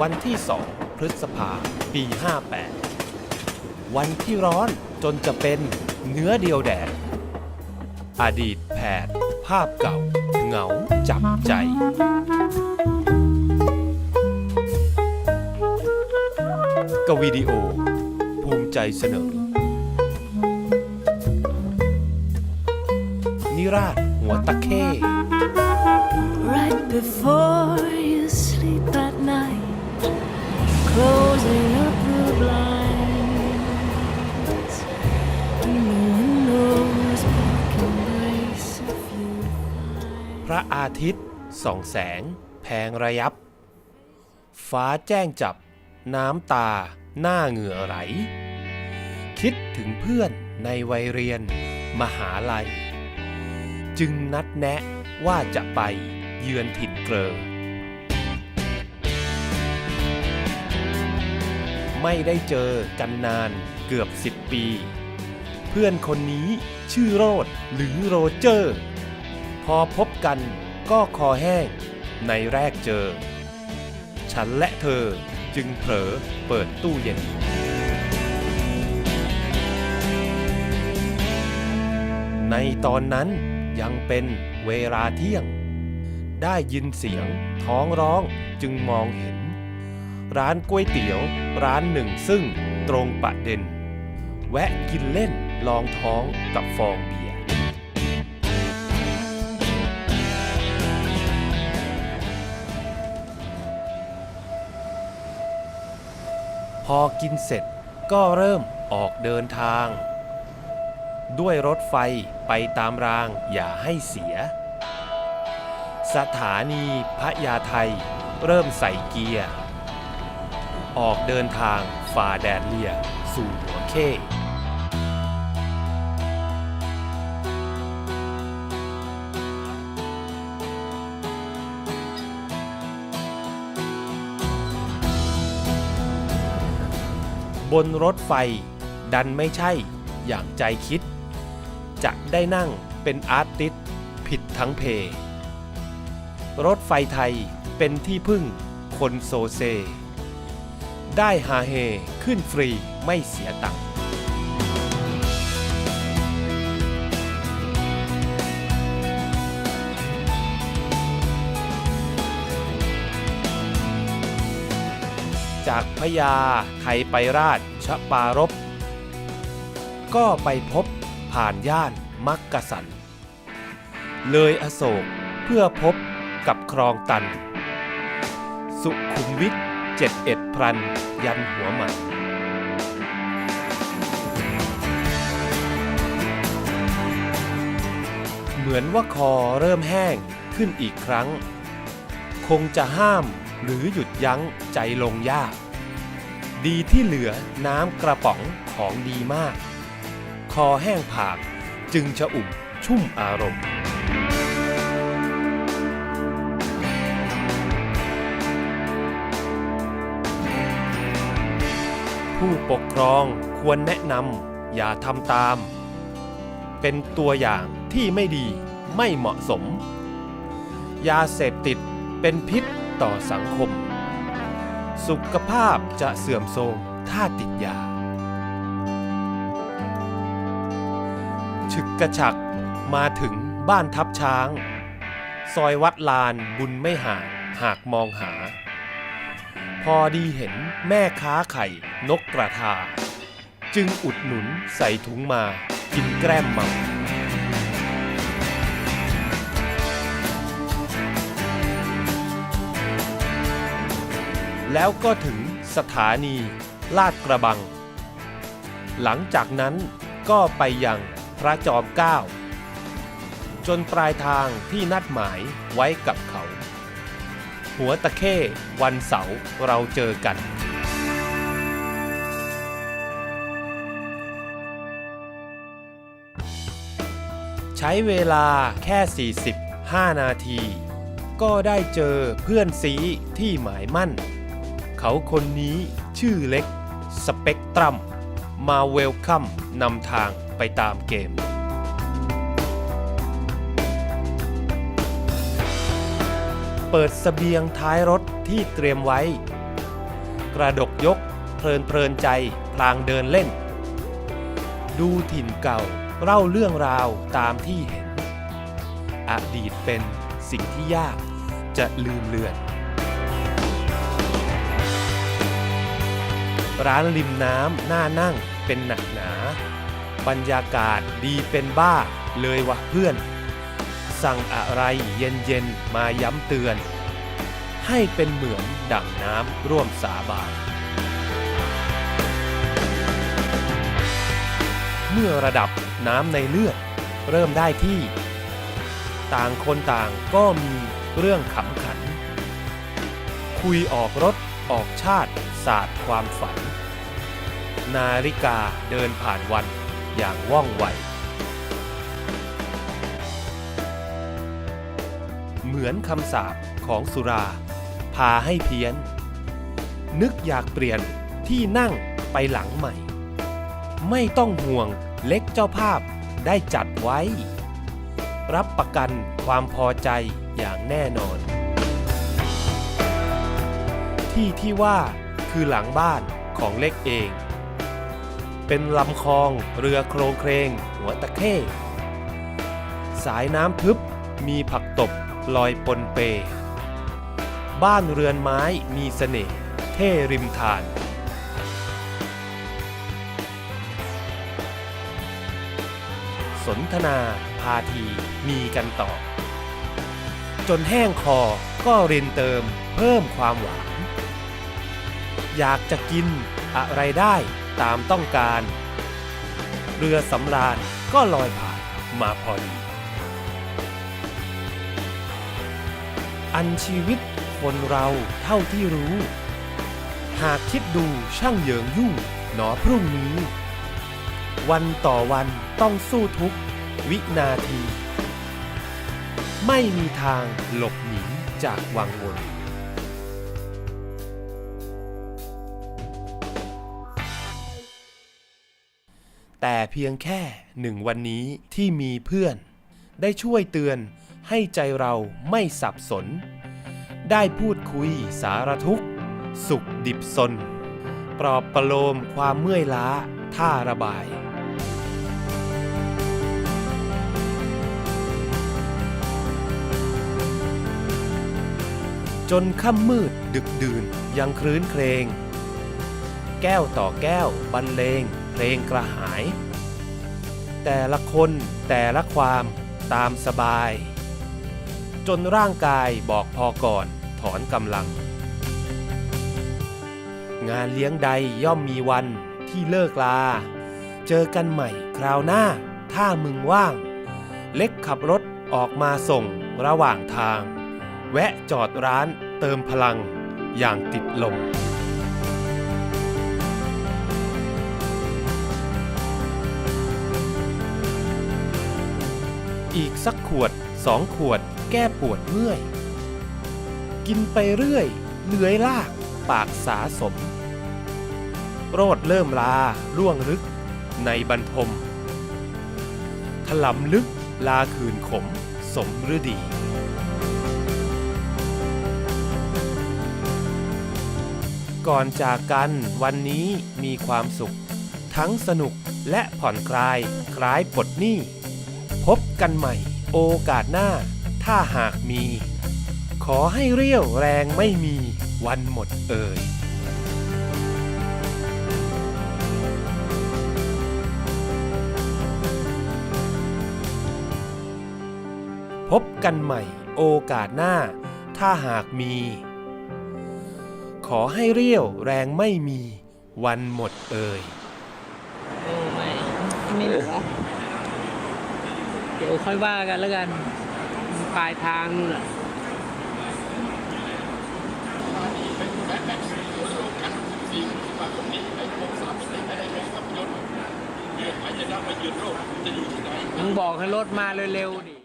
วันที่ 2 พฤษภาปี 58 วันที่ร้อนจนจะเป็นเนื้อเดียวแดด อดีตแผดภาพเก่า เหงาจับใจกวิดีโอ ภูมิใจเสนอ นิราชหัวตะเข้ Right before ระอาทิตย์ส่องแสง แพงระยับ ฟ้าแจ้งจับ น้ำตา หน้าเหงื่อไหล คิดถึงเพื่อนในวัยเรียน มหาลัย จึงนัดแนะว่าจะไปเยือนถิ่นเกลอ ไม่ได้เจอกันนานเกือบสิบปี เพื่อนคนนี้ชื่อโรดหรือโรเจอร์ พอพบกันก็คอแห้ง ในแรกเจอ ฉันและเธอจึงเผลอเปิดตู้เย็น ในตอนนั้นยังเป็นเวลาเที่ยง ได้ยินเสียงท้องร้องจึงมองเห็น ร้านก๋วยเตี๋ยวร้านหนึ่งซึ่งตรงประเด็น แวะกินเล่นลองท้องกับฟองเบียร์ อกินเสร็จก็เริ่มออกเดินทาง ด้วยรถไฟไปตามรางอย่าให้เสีย สถานีพระยาไทยเริ่มใส่เกียร์ ออกเดินทางฝ่าแดดเลียสู่หัวเข้ บนรถไฟ ดันไม่ใช่อย่างใจคิด จะได้นั่งเป็นอาร์ติสต์ผิดทั้งเพ รถไฟไทยเป็นที่พึ่งคนโซเซ ได้ฮาเฮขึ้นฟรีไม่เสียตังค์ จากพญาไทยไปราชชปารบก็ไปพบผ่านย่านมักกะสัน เลยอโศกเพื่อพบกับคลองตัน สุขุมวิทเจ็ดเอ็ดพรัน ยันหัวหมันเหมือนว่าคอเริ่มแห้งขึ้นอีกครั้ง คงจะห้าม หรือหยุดยั้งใจลงยาก ดีที่เหลือน้ำกระป๋องของดีมาก คอแห้งผากจึงจะอุ่มชุ่มอารมณ์ผู้ปกครองควรแนะนำอย่าทำตาม เป็นตัวอย่างที่ไม่ดีไม่เหมาะสม ยาเสพติดเป็นพิษ ต่อสังคม สุขภาพจะเสื่อมโทรมถ้าติดยาฉึกกระฉักมาถึงบ้านทับช้าง ซอยวัดลานบุญไม่ห่างหากมองหา พอดีเห็นแม่ค้าไข่นกกระทา จึงอุดหนุนใส่ถุงมากินแกล้มเมา แล้วก็ถึงสถานีลาดกระบัง หลังจากนั้นก็ไปยังพระจอมเกล้าจนปลายทางที่นัดหมายไว้กับเขา หัวตะเข้วันเสาร์เราเจอกันใช้เวลาแค่ 45 นาที ก็ได้เจอเพื่อนซีที่หมายมั่น เขาคนนี้ชื่อเล็ก สเปกตรัม มาเวลคัมนำทางไปตามเกม เปิดสเสบียงท้ายรถที่เตรียมไว้ กระดกยกเพลินเพลินใจพลางเดินเล่น ดูถิ่นเก่าเล่าเรื่องราวตามที่เห็น อดีตเป็นสิ่งที่ยากจะลืมเลือน ร้านริมน้ำน่านั่งเป็นหนักหนา บรรยากาศดีเป็นบ้าเลยวะเพื่อน สั่งอะไรเย็นๆมาย้ำเตือน ให้เป็นเหมือนดั่งน้ำร่วมสาบานเมื่อระดับน้ำในเลือด เริ่มได้ที่ ต่างคนต่างก็มีเรื่องขำขัน คุยออกรถออกชาติศาสตร์ความฝัน นาฬิกาเดินผ่านวันอย่างว่องไว เหมือนคำสาปของสุรา พาให้เพี้ยน นึกอยากเปลี่ยนที่นั่งไปหลังใหม่ ไม่ต้องห่วงเล็กเจ้าภาพได้จัดไว้ รับประกันความพอใจอย่างแน่นอน ที่ที่ว่าคือหลังบ้านของเล็กเอง เป็นลำคลอง เรือโครงเครง หัวตะเข้ สายน้ำทึบ มีผักตบ ลอยปนเป บ้านเรือนไม้มีเสน่ห์เท่ริมทานสนทนาพาทีมีกันต่อ จนแห้งคอก็เรินเติมเพิ่มความหวาน อยากจะกินอะไรได้ ตามต้องการ เรือสำราญก็ลอยผ่านมาพอดี อันชีวิตคนเราเท่าที่รู้ หากคิดดูช่างเหยิงยุ่งหนอพรุ่งนี้ วันต่อวันต้องสู้ทุกวินาที ไม่มีทางหลบหนีจากวังวน เพียงแค่หนึ่งวันนี้ที่มีเพื่อน ได้ช่วยเตือนให้ใจเราไม่สับสน ได้พูดคุยสารทุกข์ สุขดิบสน ปลอบประโลมความเมื่อยล้าท่าระบายจนค่ำมืดดึกดื่นยังครื้นเครง แก้วต่อแก้วบรรเลงเพลงกระหาย แต่ละคนแต่ละความตามสบาย จนร่างกายบอกพอก่อนถอนกำลัง งานเลี้ยงใดย่อมมีวันที่เลิกลา เจอกันใหม่คราวหน้า ถ้ามึงว่าง เล็กขับรถออกมาส่งระหว่างทาง แวะจอดร้านเติมพลังอย่างติดลม อีกสักขวดสองขวด แก้ปวดเมื่อย กินไปเรื่อยเลื้อยลาก ปากสาสม โรดเริ่มลาล่วงลึก ในบรรทม ถลำลึกลาคืนขม สมฤดีก่อนจากกันวันนี้มีความสุข ทั้งสนุกและผ่อนคลายคล้ายปลดหนี้ กันใหม่ โอกาสหน้า ถ้าหากมี ขอให้เรี่ยวแรงไม่มีวันหมดเอ่ยพบกันใหม่โอกาสหน้า ถ้าหากมี ขอให้เรี่ยวแรงไม่มี วันหมดเอ่ยโอ้ไม่ไม่เหลือ เดี๋ยวค่อยว่ากันแล้วกัน ปลายทางนู่นแหละมึงบอกให้รถมาเร็วๆดิ